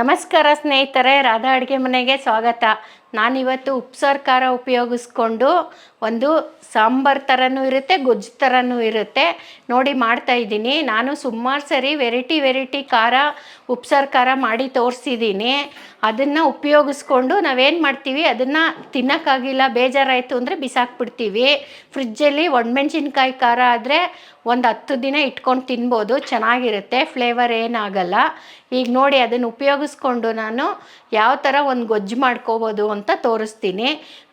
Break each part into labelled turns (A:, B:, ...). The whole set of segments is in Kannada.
A: ನಮಸ್ಕಾರ ಸ್ನೇಹಿತರೆ ರಾಧಾ ಅಡುಗೆ ಮನೆಗೆ ಸ್ವಾಗತ. ನಾನಿವತ್ತು ಉಪ್ಸಾರು ಖಾರ ಉಪಯೋಗಿಸ್ಕೊಂಡು ಒಂದು ಸಾಂಬಾರು ಥರನೂ ಇರುತ್ತೆ, ಗೊಜ್ಜು ಥರನೂ ಇರುತ್ತೆ. ನೋಡಿ ಮಾಡ್ತಾ ಇದ್ದೀನಿ. ನಾನು ಸುಮಾರು ಸರಿ ವೆರೈಟಿ ವೆರೈಟಿ ಖಾರ ಉಪ್ಸಾರು ಖಾರ ಮಾಡಿ ತೋರಿಸಿದ್ದೀನಿ. ಅದನ್ನು ಉಪಯೋಗಿಸ್ಕೊಂಡು ನಾವೇನು ಮಾಡ್ತೀವಿ, ಅದನ್ನು ತಿನ್ನೋಕ್ಕಾಗಿಲ್ಲ, ಬೇಜಾರಾಯಿತು ಅಂದರೆ ಬಿಸಾಕ್ಬಿಡ್ತೀವಿ. ಫ್ರಿಜ್ಜಲ್ಲಿ ಒಣಮೆಣ್ಸಿನ್ಕಾಯಿ ಖಾರ ಆದರೆ ಒಂದು ಹತ್ತು ದಿನ ಇಟ್ಕೊಂಡು ತಿನ್ಬೋದು, ಚೆನ್ನಾಗಿರುತ್ತೆ. ಫ್ಲೇವರ್ ಏನಾಗಲ್ಲ. ಈಗ ನೋಡಿ ಅದನ್ನು ಉಪಯೋಗಿಸ್ಕೊಂಡು ನಾನು ಯಾವ ಥರ ಒಂದು ಗೊಜ್ಜು ಮಾಡ್ಕೋಬೋದು ಅಂತ ತೋರಿಸ್ತೀನಿ.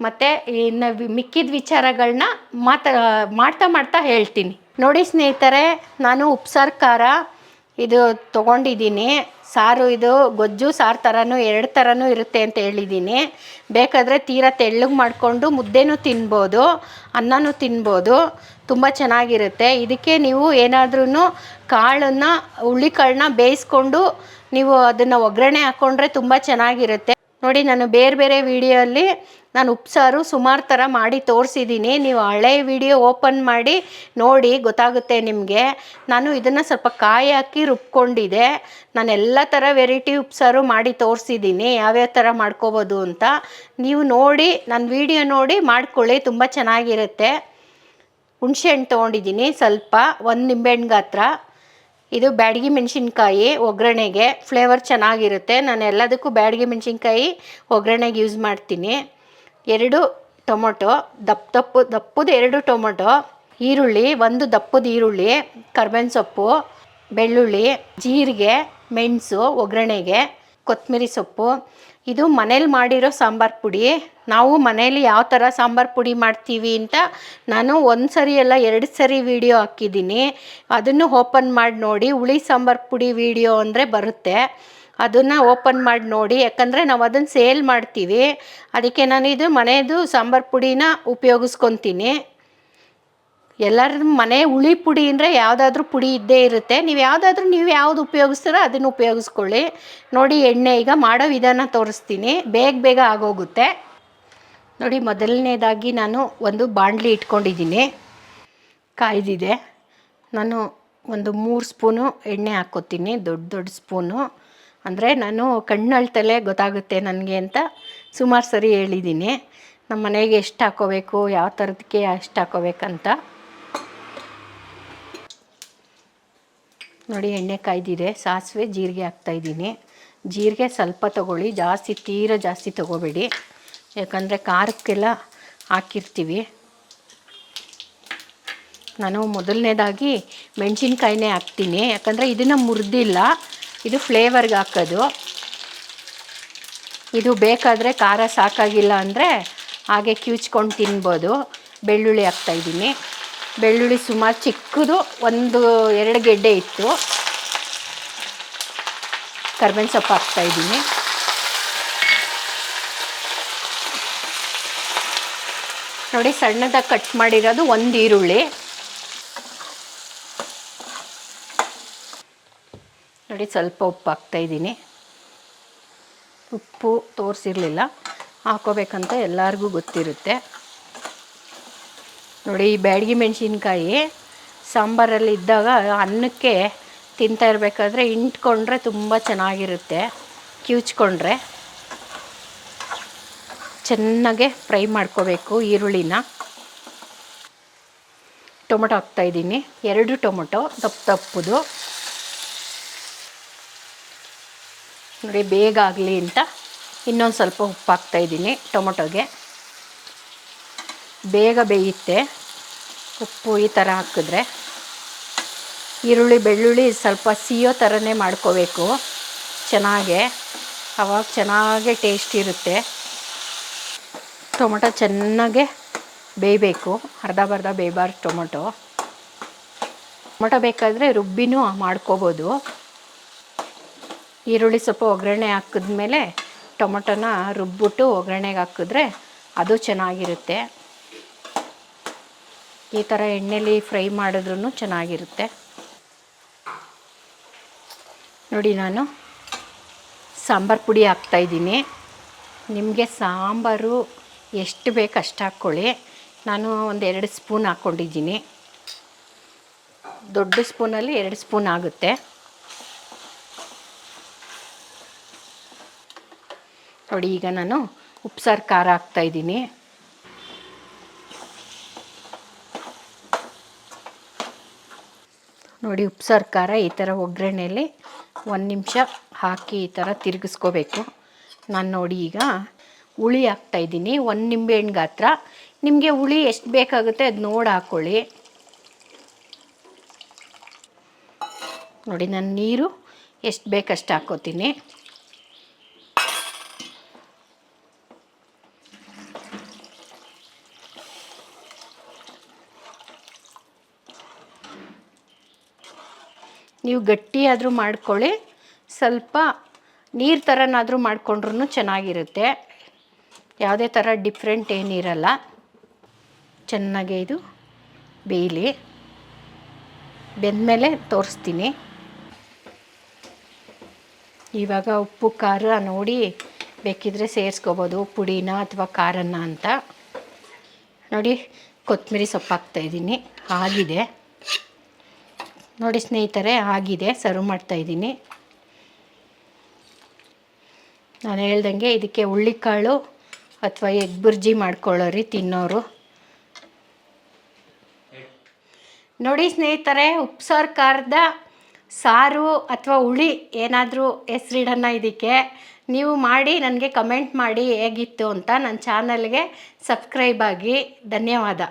A: ಮತ್ತು ಇನ್ನು ಮಿಕ್ಕಿದ ವಿಚಾರಗಳನ್ನ ಮಾತಾ, ಮಾಡ್ತಾ ಮಾಡ್ತಾ ಹೇಳ್ತೀನಿ. ನೋಡಿ ಸ್ನೇಹಿತರೆ, ನಾನು ಉಪ್ಸಾರು ಖಾರ ಇದು ತೊಗೊಂಡಿದ್ದೀನಿ. ಸಾರು ಇದು ಗೊಜ್ಜು, ಸಾರು ಥರನೂ ಎರಡು ಥರನೂ ಇರುತ್ತೆ ಅಂತ ಹೇಳಿದ್ದೀನಿ. ಬೇಕಾದರೆ ತೀರಾ ತೆಳ್ಳಗೆ ಮಾಡಿಕೊಂಡು ಮುದ್ದೆನೂ ತಿನ್ಬೋದು, ಅನ್ನನೂ ತಿನ್ಬೋದು. ತುಂಬ ಚೆನ್ನಾಗಿರುತ್ತೆ. ಇದಕ್ಕೆ ನೀವು ಏನಾದ್ರೂ ಕಾಳನ್ನು, ಹುಳ್ಳಿಕಾಳನ್ನ ಬೇಯಿಸ್ಕೊಂಡು ನೀವು ಅದನ್ನು ಒಗ್ಗರಣೆ ಹಾಕ್ಕೊಂಡ್ರೆ ತುಂಬ ಚೆನ್ನಾಗಿರುತ್ತೆ. ನೋಡಿ, ನಾನು ಬೇರೆ ಬೇರೆ ವಿಡಿಯೋಲ್ಲಿ ನಾನು ಉಪ್ಸಾರು ಸುಮಾರು ಥರ ಮಾಡಿ ತೋರಿಸಿದ್ದೀನಿ. ನೀವು ಹಳೆ ವಿಡಿಯೋ ಓಪನ್ ಮಾಡಿ ನೋಡಿ, ಗೊತ್ತಾಗುತ್ತೆ ನಿಮಗೆ. ನಾನು ಇದನ್ನು ಸ್ವಲ್ಪ ಕಾಯಿ ಹಾಕಿ ರುಬ್ಕೊಂಡಿದೆ. ನಾನು ಎಲ್ಲ ಥರ ವೆರೈಟಿ ಉಪ್ಸಾರು ಮಾಡಿ ತೋರಿಸಿದ್ದೀನಿ. ಯಾವ್ಯಾವ ಥರ ಮಾಡ್ಕೋಬೋದು ಅಂತ. ನೀವು ನೋಡಿ, ನನ್ನ ವಿಡಿಯೋ ನೋಡಿ ಮಾಡ್ಕೊಳ್ಳಿ, ತುಂಬ ಚೆನ್ನಾಗಿರುತ್ತೆ. ಹುಣಸೆಹಣ್ಣು ತೊಗೊಂಡಿದ್ದೀನಿ ಸ್ವಲ್ಪ, ಒಂದು ನಿಂಬೆಹಣ್ಣು ಗಾತ್ರ ಇದು ಬ್ಯಾಡಗಿ ಮೆಣಸಿನ್ಕಾಯಿ ಒಗ್ಗರಣೆಗೆ ಫ್ಲೇವರ್ ಚೆನ್ನಾಗಿರುತ್ತೆ. ನಾನು ಎಲ್ಲದಕ್ಕೂ ಬ್ಯಾಡಗಿ ಮೆಣಸಿನ್ಕಾಯಿ ಒಗ್ಗರಣೆಗೆ ಯೂಸ್ ಮಾಡ್ತೀನಿ. ಎರಡು ಟೊಮೊಟೊ, ದಪ್ಪ ದಪ್ಪು, ದಪ್ಪದ ಎರಡು ಟೊಮೊಟೊ, ಈರುಳ್ಳಿ, ಒಂದು ದಪ್ಪದ ಈರುಳ್ಳಿ, ಕರ್ಬೇವಿನ ಸೊಪ್ಪು, ಬೆಳ್ಳುಳ್ಳಿ, ಜೀರಿಗೆ, ಮೆಣಸು, ಒಗ್ಗರಣೆಗೆ ಕೊತ್ತಂಬರಿ ಸೊಪ್ಪು ಇದು ಮನೇಲಿ ಮಾಡಿರೋ ಸಾಂಬಾರು ಪುಡಿ. ನಾವು ಮನೇಲಿ ಯಾವ ಥರ ಸಾಂಬಾರು ಪುಡಿ ಮಾಡ್ತೀವಿ ಅಂತ ನಾನು ಒಂದು ಸರಿ ಅಲ್ಲ ಎರಡು ಸರಿ ವಿಡಿಯೋ ಹಾಕಿದ್ದೀನಿ. ಅದನ್ನು ಓಪನ್ ಮಾಡಿ ನೋಡಿ. ಹುಳಿ ಸಾಂಬಾರು ಪುಡಿ ವಿಡಿಯೋ ಅಂದರೆ ಬರುತ್ತೆ. ಅದನ್ನು ಓಪನ್ ಮಾಡಿ ನೋಡಿ. ಯಾಕಂದರೆ ನಾವು ಅದನ್ನು ಸೇಲ್ ಮಾಡ್ತೀವಿ. ಅದಕ್ಕೆ ನಾನು ಇದು ಮನೆಯದು ಸಾಂಬಾರು ಪುಡಿನ ಉಪಯೋಗಿಸ್ಕೊತೀನಿ. ಎಲ್ಲರ ಮನೆ ಹುಳಿ ಪುಡಿ ಅಂದರೆ ಯಾವುದಾದ್ರೂ ಪುಡಿ ಇದ್ದೇ ಇರುತ್ತೆ. ನೀವು ಯಾವುದಾದ್ರೂ ನೀವು ಯಾವುದು ಉಪಯೋಗಿಸ್ತೀರೋ ಅದನ್ನು ಉಪಯೋಗಿಸ್ಕೊಳ್ಳಿ. ನೋಡಿ ಎಣ್ಣೆ ಈಗ ಮಾಡೋ ವಿಧಾನ ತೋರಿಸ್ತೀನಿ. ಬೇಗ ಬೇಗ ಆಗೋಗುತ್ತೆ. ನೋಡಿ ಮೊದಲನೇದಾಗಿ ನಾನು ಒಂದು ಬಾಣಲಿ ಇಟ್ಕೊಂಡಿದ್ದೀನಿ. ಕಾಯ್ದಿದೆ. ನಾನು ಒಂದು ಮೂರು ಸ್ಪೂನು ಎಣ್ಣೆ ಹಾಕ್ಕೋತೀನಿ. ದೊಡ್ಡ ದೊಡ್ಡ ಸ್ಪೂನು. ಅಂದರೆ ನಾನು ಕಣ್ಣಳ್ತಲೇ ಗೊತ್ತಾಗುತ್ತೆ ನನಗೆ ಅಂತ ಸುಮಾರು ಸರಿ ಹೇಳಿದ್ದೀನಿ. ನಮ್ಮ ಮನೆಗೆ ಎಷ್ಟು ಹಾಕೋಬೇಕು, ಯಾವ ಥರದಕ್ಕೆ ಎಷ್ಟು ಹಾಕೋಬೇಕಂತ. ನೋಡಿ ಎಣ್ಣೆ ಕಾಯ್ದಿದೆ, ಸಾಸಿವೆ ಜೀರಿಗೆ ಹಾಕ್ತಾಯಿದ್ದೀನಿ ಜೀರಿಗೆ ಸ್ವಲ್ಪ ತೊಗೊಳ್ಳಿ, ಜಾಸ್ತಿ ತೀರ ಜಾಸ್ತಿ ತೊಗೋಬೇಡಿ. ಯಾಕಂದರೆ ಖಾರಕ್ಕೆಲ್ಲ ಹಾಕಿರ್ತೀವಿ. ನಾನು ಮೊದಲನೇದಾಗಿ ಮೆಣಸಿನ್ಕಾಯಿನೇ ಹಾಕ್ತೀನಿ. ಯಾಕಂದರೆ ಇದನ್ನು ಮುರಿದಿಲ್ಲ, ಇದು ಫ್ಲೇವರ್ಗೆ ಹಾಕೋದು. ಇದು ಬೇಕಾದರೆ ಖಾರ ಸಾಕಾಗಿಲ್ಲ ಅಂದರೆ ಹಾಗೆ ಕಿವುಚ್ಕೊಂಡು ತಿನ್ಬೋದು. ಬೆಳ್ಳುಳ್ಳಿ ಹಾಕ್ತಾಯಿದ್ದೀನಿ ಬೆಳ್ಳುಳ್ಳಿ ಸುಮಾರು ಚಿಕ್ಕದು ಒಂದು ಎರಡು ಗೆಡ್ಡೆ ಇತ್ತು. ಕರ್ಬೇವಿನ ಸೊಪ್ಪು ಹಾಕ್ತಾಯಿದ್ದೀನಿ ನೋಡಿ ಸಣ್ಣದಾಗಿ ಕಟ್ ಮಾಡಿರೋದು ಒಂದು ಈರುಳ್ಳಿ. ನೋಡಿ, ಸ್ವಲ್ಪ ಉಪ್ಪು ಹಾಕ್ತಾಯಿದ್ದೀನಿ ಉಪ್ಪು ತೋರಿಸಿರಲಿಲ್ಲ. ಹಾಕೋಬೇಕಂತ ಎಲ್ಲರಿಗೂ ಗೊತ್ತಿರುತ್ತೆ. ನೋಡಿ, ಈ ಬ್ಯಾಡಗಿ ಮೆಣಸಿನ್ಕಾಯಿ ಸಾಂಬಾರಲ್ಲಿ ಇದ್ದಾಗ ಅನ್ನಕ್ಕೆ ತಿಂತಾ ಇರಬೇಕಾದ್ರೆ ಇಂಟ್ಕೊಂಡ್ರೆ ತುಂಬ ಚೆನ್ನಾಗಿರುತ್ತೆ. ಕಿವುಚ್ಕೊಂಡ್ರೆ ಚೆನ್ನಾಗೆ ಫ್ರೈ ಮಾಡ್ಕೋಬೇಕು ಈರುಳ್ಳಿನ. ಟೊಮೊಟೊ ಹಾಕ್ತಾಯಿದ್ದೀನಿ ಎರಡು ಟೊಮೊಟೊ, ದಪ್ಪ ದಪ್ಪದು. ನೋಡಿ, ಬೇಗ ಆಗಲಿ ಅಂತ ಇನ್ನೊಂದು ಸ್ವಲ್ಪ ಉಪ್ಪು ಹಾಕ್ತಾಯಿದ್ದೀನಿ ಟೊಮೊಟೊಗೆ. ಬೇಗ ಬೇಯುತ್ತೆ. ಉಪ್ಪು ಈ ಥರ ಹಾಕಿದ್ರೆ. ಈರುಳ್ಳಿ, ಬೆಳ್ಳುಳ್ಳಿ ಸ್ವಲ್ಪ ಸಿಯೋ ಥರನೇ ಮಾಡ್ಕೋಬೇಕು. ಚೆನ್ನಾಗೆ. ಅವಾಗ ಚೆನ್ನಾಗೆ ಟೇಸ್ಟ್ ಇರುತ್ತೆ. ಟೊಮೊಟೊ ಚೆನ್ನಾಗೆ ಬೇಯಬೇಕು. ಅರ್ಧ ಬರ್ಧ ಬೇಯಬಾರ್ದು ಟೊಮೊಟೊ. ಟೊಮೊಟೊ ಬೇಕಾದರೆ ರುಬ್ಬಿನೂ ಮಾಡ್ಕೋಬೋದು. ಈರುಳ್ಳಿ ಸ್ವಲ್ಪ ಒಗ್ಗರಣೆ ಹಾಕಿದ್ಮೇಲೆ ಟೊಮೊಟೊನ ರುಬ್ಬಿಟ್ಟು ಒಗ್ಗರಣೆಗೆ ಹಾಕಿದ್ರೆ ಅದು ಚೆನ್ನಾಗಿರುತ್ತೆ. ಈ ಥರ ಎಣ್ಣೆಲಿ ಫ್ರೈ ಮಾಡಿದ್ರೂ ಚೆನ್ನಾಗಿರುತ್ತೆ. ನೋಡಿ ನಾನು ಸಾಂಬಾರು ಪುಡಿ ಹಾಕ್ತಾಯಿದ್ದೀನಿ ನಿಮಗೆ ಸಾಂಬಾರು ಎಷ್ಟು ಬೇಕು ಅಷ್ಟು ಹಾಕ್ಕೊಳ್ಳಿ. ನಾನು ಒಂದು ಎರಡು ಸ್ಪೂನ್ ಹಾಕ್ಕೊಂಡಿದ್ದೀನಿ. ದೊಡ್ಡ ಸ್ಪೂನಲ್ಲಿ ಎರಡು ಸ್ಪೂನ್ ಆಗುತ್ತೆ. ನೋಡಿ ಈಗ ನಾನು ಉಪ್ಸಾರು ಖಾರ ಹಾಕ್ತಾಯಿದ್ದೀನಿ ನೋಡಿ ಉಪ್ಸಾರು ಖಾರ ಈ ಥರ ಒಗ್ಗರಣೆಯಲ್ಲಿ ಒಂದು ನಿಮಿಷ ಹಾಕಿ ಈ ಥರ ತಿರುಗಿಸ್ಕೋಬೇಕು. ನಾನು ನೋಡಿ ಈಗ ಹುಳಿ ಹಾಕ್ತಾಯಿದ್ದೀನಿ ಒಂದು ನಿಂಬೆಹಣ್ಣು ಗಾತ್ರ. ನಿಮಗೆ ಹುಳಿ ಎಷ್ಟು ಬೇಕಾಗುತ್ತೆ ಅದು ನೋಡಿ ಹಾಕ್ಕೊಳ್ಳಿ ನೋಡಿ, ನಾನು ನೀರು ಎಷ್ಟು ಬೇಕಷ್ಟು ಹಾಕ್ಕೋತೀನಿ ನೀವು ಗಟ್ಟಿಯಾದರೂ ಮಾಡ್ಕೊಳ್ಳಿ. ಸ್ವಲ್ಪ ನೀರು ಥರನಾದರೂ ಮಾಡಿಕೊಂಡ್ರೂ ಚೆನ್ನಾಗಿರುತ್ತೆ. ಯಾವುದೇ ಥರ ಡಿಫ್ರೆಂಟ್ ಏನಿರಲ್ಲ. ಚೆನ್ನಾಗೆ ಇದು ಬೇಯಲಿ. ಬೆಂದಮೇಲೆ ತೋರಿಸ್ತೀನಿ. ಇವಾಗ ಉಪ್ಪು, ಖಾರ ನೋಡಿ ಬೇಕಿದ್ರೆ ಸೇರಿಸ್ಕೋಬೋದು. ಪುಡಿನ ಅಥವಾ ಖಾರನ ಅಂತ. ನೋಡಿ ಕೊತ್ತಂಬರಿ ಸೊಪ್ಪು ಹಾಕ್ತಾಯಿದ್ದೀನಿ ಆಗಿದೆ. ನೋಡಿ ಸ್ನೇಹಿತರೆ, ಆಗಿದೆ, ಸರ್ವ್ ಮಾಡ್ತಾ ಇದ್ದೀನಿ. ನಾನು ಹೇಳ್ದಂಗೆ ಇದಕ್ಕೆ ಹುಳ್ಳಿಕಾಳು ಅಥವಾ ಎಗ್ ಬುರ್ಜಿ ಮಾಡ್ಕೊಳ್ಳೋರಿ ತಿನ್ನೋರು. ನೋಡಿ ಸ್ನೇಹಿತರೆ, ಉಪ್ಸಾರು, ಖಾರದ ಸಾರು ಅಥವಾ ಹುಳಿ ಏನಾದರೂ ಹೆಸ್ರಿಡೋಣ ಇದಕ್ಕೆ ನೀವು ಮಾಡಿ ನನಗೆ ಕಮೆಂಟ್ ಮಾಡಿ ಹೇಗಿತ್ತು ಅಂತ ನನ್ನ ಚಾನಲ್ಗೆ ಸಬ್ಸ್ಕ್ರೈಬ್ ಆಗಿ. ಧನ್ಯವಾದ.